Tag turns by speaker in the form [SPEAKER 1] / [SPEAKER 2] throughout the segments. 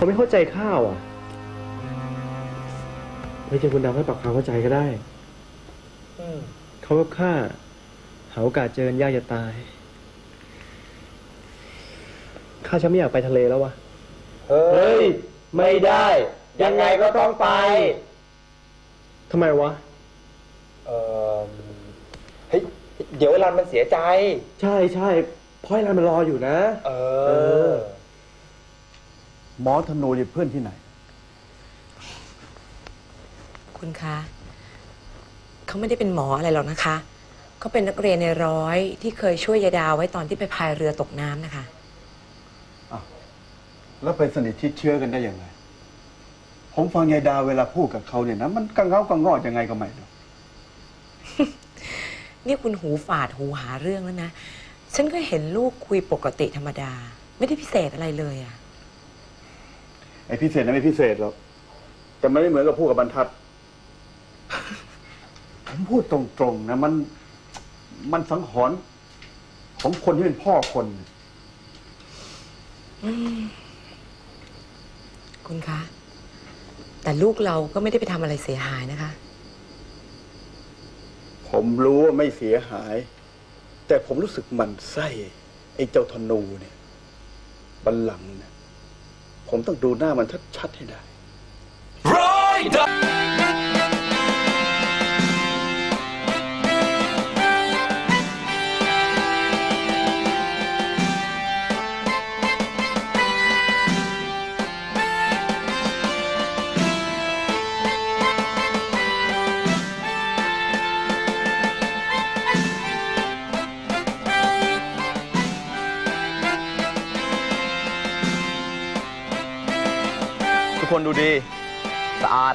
[SPEAKER 1] เขาไม่เข้าใจข้าวอะไม่ใช่คุณดำให้ปรับความเข้าใจก็ได้เขากับข้าหาโอกาสเจอกันยากจะตายข้าฉันไม่อยากไปทะเลแล้ววะ
[SPEAKER 2] เฮ้ย ไม่ได้ ยังไงก็ต้องไป
[SPEAKER 1] ทำไมวะ
[SPEAKER 2] เออเฮ้ยเดี๋ยวเวลามันเสียใจ
[SPEAKER 1] ใช่ใช่เพราะไอ้รันมันรออยู่นะ
[SPEAKER 2] เอ
[SPEAKER 1] เอ
[SPEAKER 2] อ
[SPEAKER 1] อ
[SPEAKER 3] หมอธนูนี่เพื่อนที่ไหน
[SPEAKER 4] คุณคะ เขาไม่ได้เป็นหมออะไรหรอกนะคะ เขาเป็นนักเรียนในร้อยที่เคยช่วยยายดาวไว้ตอนที่ไปพายเรือตกน้ำนะคะ
[SPEAKER 3] แล้วไปสนิทชิดเชื้อกันได้ยังไง ผมฟังยายดาเวลาพูดกับเขาเนี่ยนะ มันกังเงากังงอดยังไงก็ไม่รู้
[SPEAKER 4] นี่คุณหูฝาดหูหาเรื่องแล้วนะ ฉันก็เห็นลูกคุยปกติธรรมดา ไม่ได้พิเศษอะไรเลยอะ
[SPEAKER 3] ไอ้พิเศษนะไม่พิเศษหรอกแต่มันไม่เหมือนกับพูดกับบรรทัด ผมพูดตรงๆนะมันมันสังหรณ์ของคนที่เป็นพ่อคน
[SPEAKER 4] คุณคะ แต่ลูกเราก็ไม่ได้ไปทำอะไรเสียหายนะคะ
[SPEAKER 3] ผมรู้ว่าไม่เสียหาย แต่ผมรู้สึกหมันไส้ ไอ้เจ้าธนูเนี่ย บัลลังก์เนี่ย ผมต้องดูหน้ามันชัดๆให้ได้
[SPEAKER 5] ทุก คนดูดีสะอาด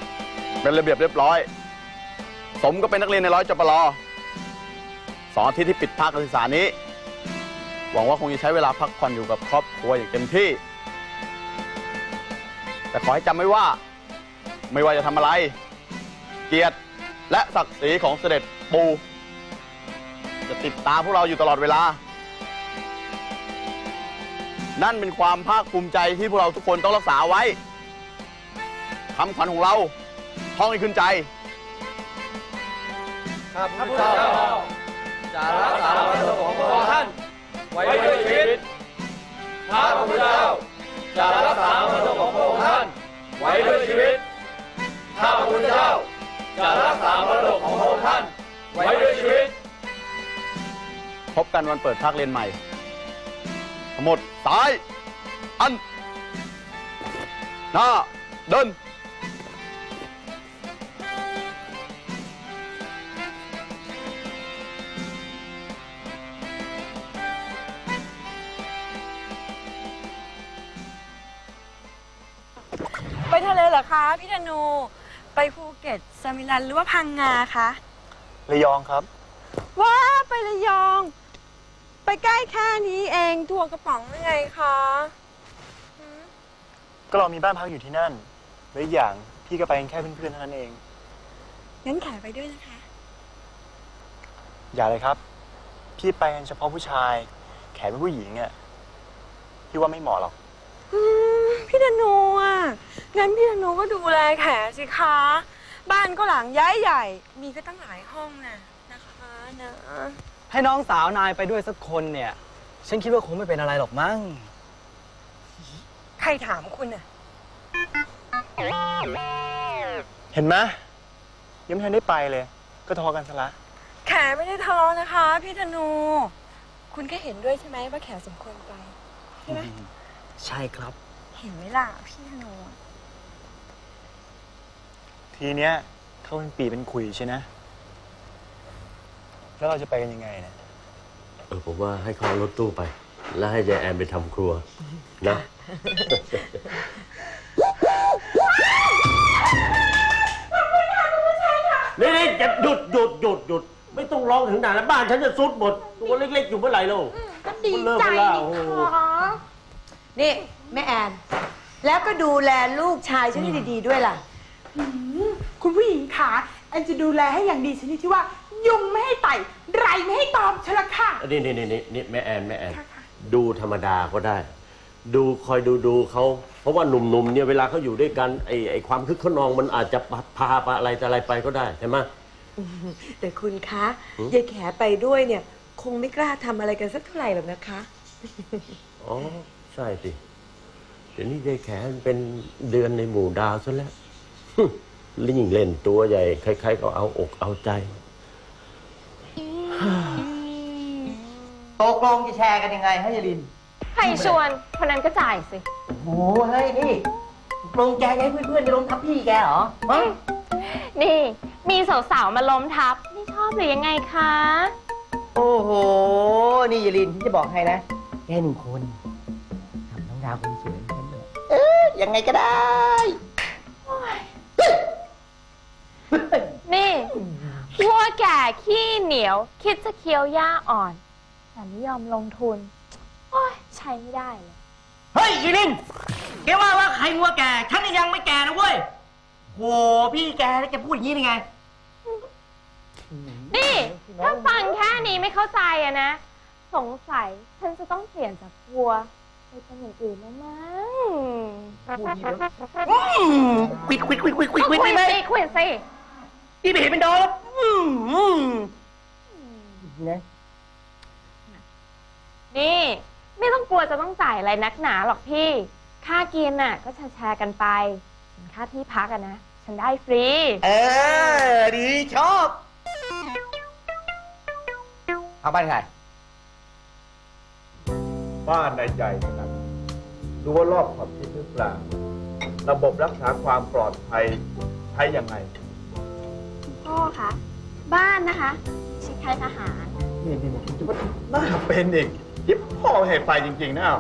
[SPEAKER 5] เป็นระเบียบเรียบร้อย สมก็เป็นนักเรียนในร้อยจปรสองอาทิตย์ที่ปิดภาคการศึกษานี้ หวังว่าคงจะใช้เวลาพักผ่อนอยู่กับครอบครัวอย่างเต็มที่ แต่ขอให้จำไว้ว่า ไม่ว่าจะทำอะไร เกียรติและศักดิ์ศรีของเสด็จปูจะติดตามพวกเราอยู่ตลอดเวลา นั่นเป็นความภาคภูมิใจที่พวกเราทุกคนต้องรักษาไว้ คำขวัญของเราท่องให้ขึ้นใจ
[SPEAKER 2] ข้าพเจ้าจะรักษามรดกของพระองค์ท่านไว้ด้วยชีวิตข้าพเจ้าจะรักษามรดกของพระองค์ท่านไว้ด้วยชีวิตข้าพเจ้าจะรักษามรดกของพระองค์ท่านไว้ด้วยชีวิต
[SPEAKER 5] พบกันวันเปิดภาคเรียนใหม่ทั้งหมดซ้าย อัน หน้า เดิน
[SPEAKER 6] เลเหรอคะพี่ธนู ไปภูเก็ตสมิลันหรือว่าพังงาคะ
[SPEAKER 7] ระยองครับ
[SPEAKER 6] ว้าไประยอง ไปใกล้แค่นี้เองทัวร์กระป๋องยังไงคะ
[SPEAKER 7] ก็เรามีบ้านพักอยู่ที่นั่นและอีกอย่างพี่ก็ไปกันแค่เพื่อนๆเท่านั้นเอง
[SPEAKER 6] งั้นแขไปด้วยนะคะ
[SPEAKER 7] อย่าเลยครับ พี่ไปกันเฉพาะผู้ชาย แขกเป็นผู้หญิงอะพี่ว่าไม่เหมาะหรอก
[SPEAKER 6] อืมพี่ธนูอะ งั้นพี่ธนูก็ดูแลแขสิคะ บ้านก็หลังย้ายใหญ่ มีก็ตั้งหลายห้องนะนะคะนะ
[SPEAKER 8] ให้น้องสาวนายไปด้วยสักคนเนี่ย ฉันคิดว่าคงไม่เป็นอะไรหรอกมั้ง
[SPEAKER 6] ใครถามคุณอะ
[SPEAKER 7] เห็นไหมยังไม่ทันได้ไปเลย ก็ทอกันซะละ
[SPEAKER 6] แขไม่ได้ทะเลาะนะคะ พี่ธนู คุณก็เห็นด้วยใช่ไหมว่าแขสมควรไป ใช่ไหม
[SPEAKER 8] ใช่ครับ
[SPEAKER 6] เห็นไหมล่ะพี่ธนู
[SPEAKER 7] ทีเนี้ยเขาเป็นปีเป็นคุยใช่นะ แล้วเราจะไปกันยังไงเนะ
[SPEAKER 2] เออผมว่าให้เขาเอารถตู้ไป แล้วให้ยายแอนไปทำครัว นะ นี่นี่จะหยุดหยุดหยุดหยุดไม่ต้องร้องถึงขนาดนั้นบ้านฉันจะซุดหมด ตัวเล็กๆอยู่เมื่อไหร่แล้ว
[SPEAKER 6] ก็ดี
[SPEAKER 2] มันเริ่ม
[SPEAKER 6] ใจ
[SPEAKER 2] ไปแล้ว
[SPEAKER 6] นี่
[SPEAKER 2] โอ้โห
[SPEAKER 6] คะ
[SPEAKER 9] นี่ แม่แอน แล้วก็ดูแลลูกชายฉันให้ดีๆด้วยล่ะ
[SPEAKER 10] คุณผู้หญิงคะแอนจะดูแลให้อย่างดีชนิดที่ว่า ยุงไม่ให้ไต่ไรไม่ให้ตอมใช่ละค่ะ
[SPEAKER 2] นี่นี่นี่นี่นี่แม่แอนแม่แอนดูธรรมดาก็ได้ ดูคอยดูดูเขาเพราะว่าหนุ่มๆเนี่ยเวลาเขาอยู่ด้วยกันไอ้ไอ้ความคึกขนองมันอาจจะพาไปอะไรแต่อะไรไปก็ได้ใช่ไหม
[SPEAKER 4] แต่คุณคะ
[SPEAKER 2] หือ
[SPEAKER 4] ยายแขไปด้วยเนี่ย คงไม่กล้าทำอะไรกันสักเท่าไหร่หรอกนะคะ
[SPEAKER 2] อ๋อ ใช่สิ เดี๋ยวนี้ยายแขมันเป็นเดือนในหมู่ดาวซะแล้วลิงเล่นตัวใหญ่ ใครๆก็เอาอกเอาใจ
[SPEAKER 11] ตกลงจะแชร์กันยังไงให้ยายลิน
[SPEAKER 12] ใครชวนคนนั้นก็จ่ายสิ
[SPEAKER 11] โอ้เฮ้ยนี่ตกลงแกจะให้เพื่อนๆไปล้มทับพี่แกเหรอฮะ
[SPEAKER 12] นี่ มีสาวๆมาล้มทับไม่ชอบหรือยังไงคะ
[SPEAKER 11] โอ้โห นี่ยายลินที่จะบอกให้นะ แกหนึ่งคนทำน้องดาวคนสวย เหมือนกันเลยเอ๊ยยังไงก็ได้
[SPEAKER 12] นี่วัวแก่ขี้เหนียว คิดจะเคี้ยวหญ้าอ่อน แต่ไม่ยอมลงทุน โอ้ยใช้ไม่ได้เลย
[SPEAKER 11] เฮ้ยยายลินแกว่าว่าใครงัวแก่ ฉันนี่ยังไม่แก่นะเว้ยโหพี่แกแล้วแกพูดอย่างนี้ได้ไง
[SPEAKER 12] นี่ ถ้าฟังแค่นี้ไม่เข้าใจอะนะ สงสัยฉันจะต้องเปลี่ยนจากวัว ไปเป็นอย่างอื่นแล้วมั้ง
[SPEAKER 11] อืมควิดควิดควิดควิดควิดควิด
[SPEAKER 12] คุ
[SPEAKER 11] ได้
[SPEAKER 12] ย
[SPEAKER 11] ไหม
[SPEAKER 12] สิคุยสิ
[SPEAKER 11] พี่ไม่เห็นเป็นดอกแล้วอืมอืมนะ
[SPEAKER 12] นี่ ไม่ต้องกลัวจะต้องจ่ายอะไรนักหนาหรอกพี่ ค่ากินน่ะ ก็แชร์ๆกันไปส่วนค่าที่พักอะนะ ฉันได้ฟรี
[SPEAKER 11] เออ ดีชอบ เอาบ้านใคร
[SPEAKER 13] บ้านในใจนะครับดูว่ารอบขอบชิดหรือเปล่า ระบบรักษาความปลอดภัยใช้ยังไง
[SPEAKER 12] พ่อคะบ้านนะคะชิคล้ายทหาร
[SPEAKER 13] นี่นี่นี่จะว่าน่าเป็นอีกยิบพ่อเหตุไฟจริง ๆ นะอ้าว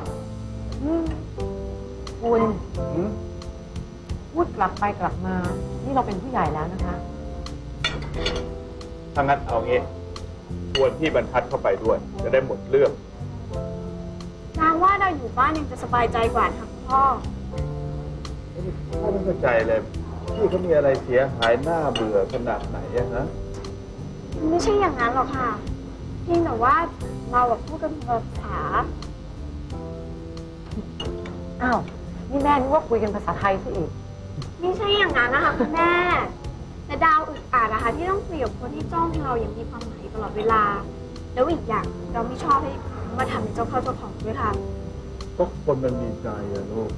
[SPEAKER 4] คุณ
[SPEAKER 13] หืม
[SPEAKER 4] พูดกลับไปกลับมา นี่เราเป็นผู้ใหญ่แล้วนะคะ
[SPEAKER 13] ถ้างั้นเอางี้ชวนพี่บรรทัดเข้าไปด้วย จะได้หมดเรื่อง
[SPEAKER 12] นางว่าเรา อยู่บ้านยังจะสบายใจกว่าค่ะพ่อ
[SPEAKER 13] พ่อไม่เข้าใจเลยพี่เขามีอะไรเสียหายหน้าเบื่อขนาดไหนอะฮะ
[SPEAKER 12] ไม่ใช่อย่างนั้นหรอกค่ะ เพียงแต่ว่าเราแบบพูดกันภาษา
[SPEAKER 4] อ้าว นี่แม่นึกว่าคุยกันภาษาไทยซะอีก
[SPEAKER 12] ไม่ใช่อย่างนั้นนะคะคุณแม่ แต่ดาวอึดอัดนะคะที่ต้องคุยกับคนที่จ้องเราอย่างมีความหมายตลอดเวลา แล้วอีกอย่างเราไม่ชอบให้มาทำเป็นเจ้าเข้าเจ้าของด้วยค่ะ
[SPEAKER 13] ก็คนมันมีใจอะลูก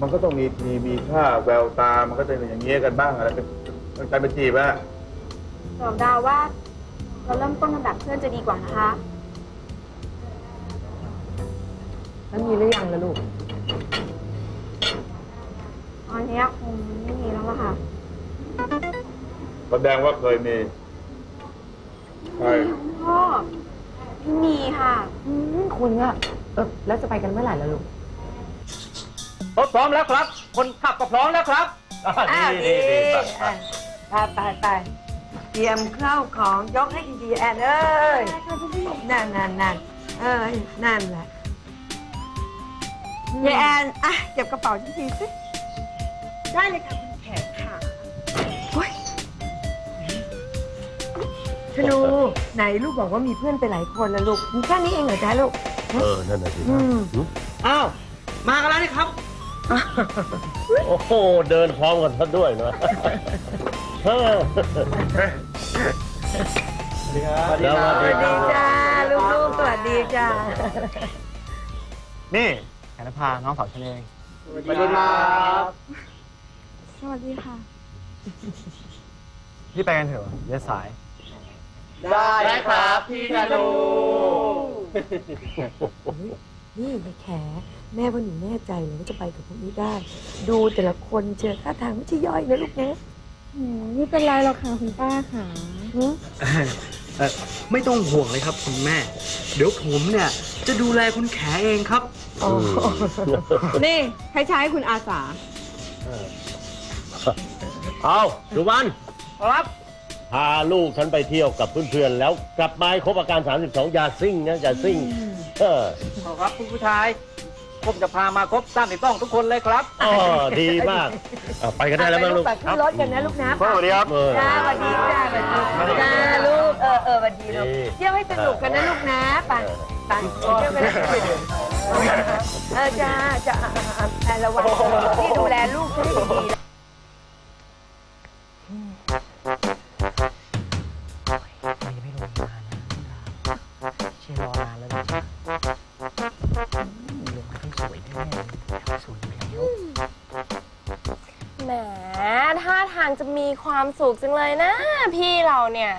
[SPEAKER 13] มันก็ต้องมีทีมีค่าแววตา มันก็จะเป็นอย่างเงี้ยกันบ้างอะไรเป็นมันกลายเป็นจีบอะ
[SPEAKER 12] บอกดาวว่า เราเริ่มต้นกันแบบเพื่อนจะดีกว่านะคะ
[SPEAKER 4] แล้วมีหรือยังล่ะลูก
[SPEAKER 12] ตอนนี้คงไม่มีแล้วล่ะค่ะ
[SPEAKER 13] แสดงว่าเคยมี ใช่
[SPEAKER 12] พ่อไม่มีค่ะ
[SPEAKER 4] อืมคุณอะ เออแล้วจะไปกันเมื่อไหร่ล่ะลูก
[SPEAKER 8] รถพร้อมแล้วครับ คนขับก็พร้อมแล้วครับ
[SPEAKER 9] อ้าวดีไปไปไปเตรียมข้าวของยกให้ดีๆแอนเอ้ยนั่นนั่นนั่นเอ้ยนั่นแหละยายแอนอะเก็บกระเป๋าทีสิ
[SPEAKER 10] ได้เลยค่ะคุณแขกค่ะ
[SPEAKER 9] ธนูไหนลูกบอกว่ามีเพื่อนไปหลายคนแล้วลูกมีแค่นี้เองเหรอจ๊ะลูก
[SPEAKER 2] เออ นั่นน่ะสิ
[SPEAKER 9] อืม
[SPEAKER 2] หืม
[SPEAKER 11] อ้าว มากันแล้วนี่ครับ
[SPEAKER 2] โอ้โห เดินพร้อมกันซะด้วยเนาะเออ
[SPEAKER 7] สวัสดีครับ
[SPEAKER 2] สวัสดีครับ
[SPEAKER 9] สวัสดีจ้าลูกๆสวัสดีจ้า
[SPEAKER 7] นี่แขนภาน้องสาวฉันเอง
[SPEAKER 11] สวัสดีครับ
[SPEAKER 12] สวัสดีค่ะ
[SPEAKER 7] พี่ไปกันเถอะเดี๋ยวสาย
[SPEAKER 11] ได้ครับพี่ธนู
[SPEAKER 4] นี่ยายแข แม่ว่าหนูแน่ใจเลยว่าจะไปกับพวกนี้ได้ ดูแต่ละคนเจอท่าทางไม่ใช่ย่อยนะลูกนะ
[SPEAKER 12] ไม่เป็นไรหรอกค่ะคุณป้าค่ะ
[SPEAKER 4] หือ
[SPEAKER 8] เอ่อไม่ต้องห่วงเลยครับคุณแม่ เดี๋ยวผมเนี่ยจะดูแลคุณแขเองครับ
[SPEAKER 4] อ๋อ
[SPEAKER 10] นี่ใครใช้คุณอาสา
[SPEAKER 2] เอาสุวรรณ
[SPEAKER 11] ครับ
[SPEAKER 2] พาลูกฉันไปเที่ยวกับเพื่อนๆแล้วกลับมาให้ครบอาการ 32 อย่าซิ่งนะอย่าซิ่งเออ
[SPEAKER 11] ครับคุณผู้ชาย ผมจะพามาครบสามสิบต้องทุกคนเลยครับ
[SPEAKER 2] อ๋อดีมากอะไปกันได้แล้วมั้งลูก
[SPEAKER 9] ไปขึ้นรถกันนะลูกนะ
[SPEAKER 2] สวัสดีครับ
[SPEAKER 9] จ้าสวัสดีจ้าสวัสดีจ้าลูก เออเออสวัสดีลูก
[SPEAKER 2] ดี
[SPEAKER 9] เที่ยวให้สนุกกันนะลูกนะไปไปเที่ยวกันนะเออจ้าจ้าอะอะอะอะระวังที่ดูแลลูกให้ดีๆนะ
[SPEAKER 14] ความสุขจังเลยนะ พี่เราเนี่ย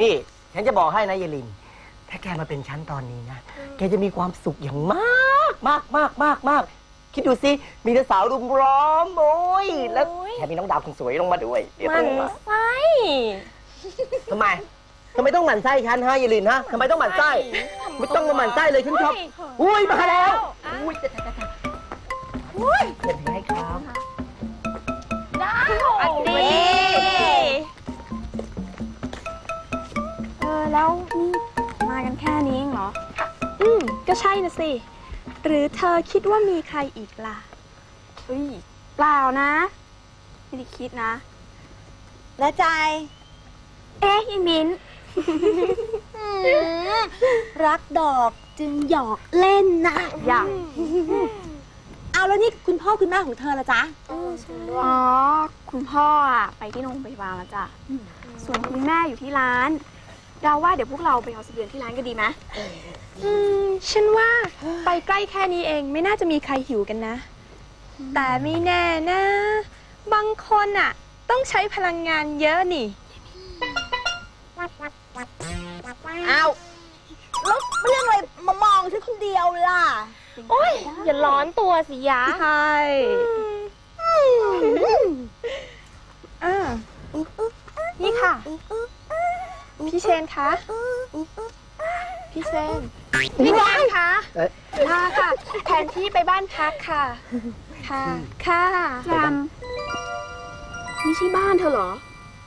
[SPEAKER 11] นี่ฉันจะบอกให้นะเยลิน ถ้าแกมาเป็นฉันตอนนี้นะ แกจะมีความสุขอย่างมากมากมากมากมากคิดดูสิ มีแต่สาวรุมร้อมโอ้ยแล้วแถมมีน้องดาวคนสวยลงมาด้วยเรียบ
[SPEAKER 14] มัน
[SPEAKER 11] ร้อย
[SPEAKER 14] ไส้
[SPEAKER 11] ทำไมทำไมต้องหมั่นไส้ฉันฮะเยลินฮะทำไมต้องหมั่นไส้ไม่ต้องมาหมั่นไส้เลยฉันชอบอุ้ยมาแล้วอุ้ยจะจะจะจะอุ้ยจะถือให้ครับ
[SPEAKER 14] ได้
[SPEAKER 12] อันดีเออแล้วนี่มากันแค่นี้เองเหรอ อืม ก็ใช่นะสิ หรือเธอคิดว่ามีใครอีกล่ะเฮ้ยเปล่านะไม่ได้คิดนะ
[SPEAKER 6] และใจ
[SPEAKER 12] เอ๊ะยิมิ้น
[SPEAKER 6] รักดอกจึงหยอกเล่นนะ
[SPEAKER 12] อยาก
[SPEAKER 6] เอาแล้วนี่คุณพ่อคุณแม่ของเธอละจ๊ะ
[SPEAKER 12] อ๋อ คุณพ่ออะไปที่โรงพยาบาลแล้วจ้ะ ส่วนคุณแม่อยู่ที่ร้านดาวว่าเดี๋ยวพวกเราไปเอาเสบียงที่ร้านก็ดีไหมอืม ฉันว่าไปใกล้แค่นี้เองไม่น่าจะมีใครหิวกันนะ แต่ไม่แน่นะ บางคนอะ ต้องใช้พลังงานเยอะนี่
[SPEAKER 6] เอาแล้วเรื่องอะไรมามองฉันคนเดียวล่ะ
[SPEAKER 14] โอ้ยอย่าร้อนตัวสิยะ
[SPEAKER 6] ใช่
[SPEAKER 12] อ่านี่ค่ะ พี่เชนคะพี่เชนพี่เชนคะ
[SPEAKER 11] เอ๊ะ
[SPEAKER 12] ค่ะค่ะแทนที่ไปบ้านพักค่ะ ค่ะค่ะจำนี่ใช่บ้านเธอเหรอ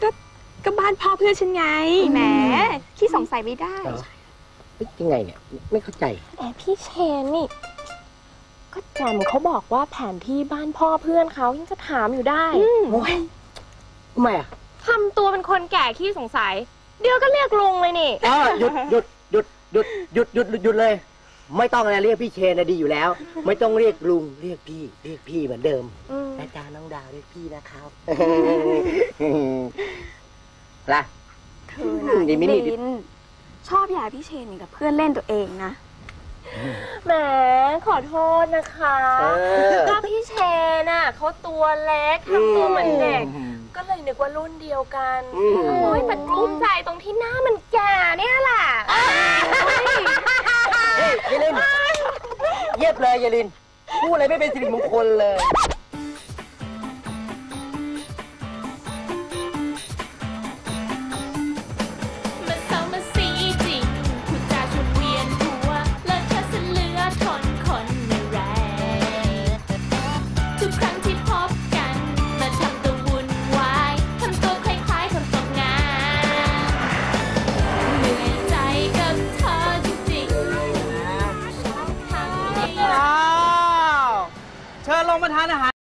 [SPEAKER 12] ก็ก็บ้านพ่อเพื่อนฉันไงแหมขี้สงสัยไม่ได้
[SPEAKER 11] เฮ้ยยังไงเนี่ย ไม่เข้าใจ
[SPEAKER 14] แต่พี่เชนนี่ ก็แจมเขาบอกว่าแผนที่บ้านพ่อเพื่อนเขายังจะถามอยู่ได้
[SPEAKER 11] โอ้ยทำไมอะ
[SPEAKER 14] ทำตัวเป็นคนแก่ขี้สงสัย เดี๋ยวก็เรียกลุงเลยนี่
[SPEAKER 11] อ๋อหยุดหยุดหยุดหยุดหยุดหยุดหยุดเลย ไม่ต้องอะไรเรียกพี่เชนะดีอยู่แล้ว ไม่ต้องเรียกลุงเรียกพี่ เรียกพี่เหมือนเดิม
[SPEAKER 14] อา
[SPEAKER 11] จารย์น้องดาวเรียกพี่นะครับล่ะ
[SPEAKER 12] คือนะ
[SPEAKER 11] ดิมิน
[SPEAKER 12] ชอบยาพี่เชนกับเพื่อนเล่นตัวเองนะ
[SPEAKER 14] แหมขอโทษนะคะ
[SPEAKER 11] เออ
[SPEAKER 14] ก็พี่เชนน่ะเขาตัวเล็กทำตัวเหมือนเด็ก ก็เลยนึกว่ารุ่นเดียวกัน
[SPEAKER 11] อืม
[SPEAKER 14] โอ้ยแต่กลุ้มใจตรงที่หน้ามันแก่เนี่ยแหละ
[SPEAKER 11] เฮ้ยเยลินเยียบเลยเยลินพูดอะไรไม่เป็นสิริมงคลเลย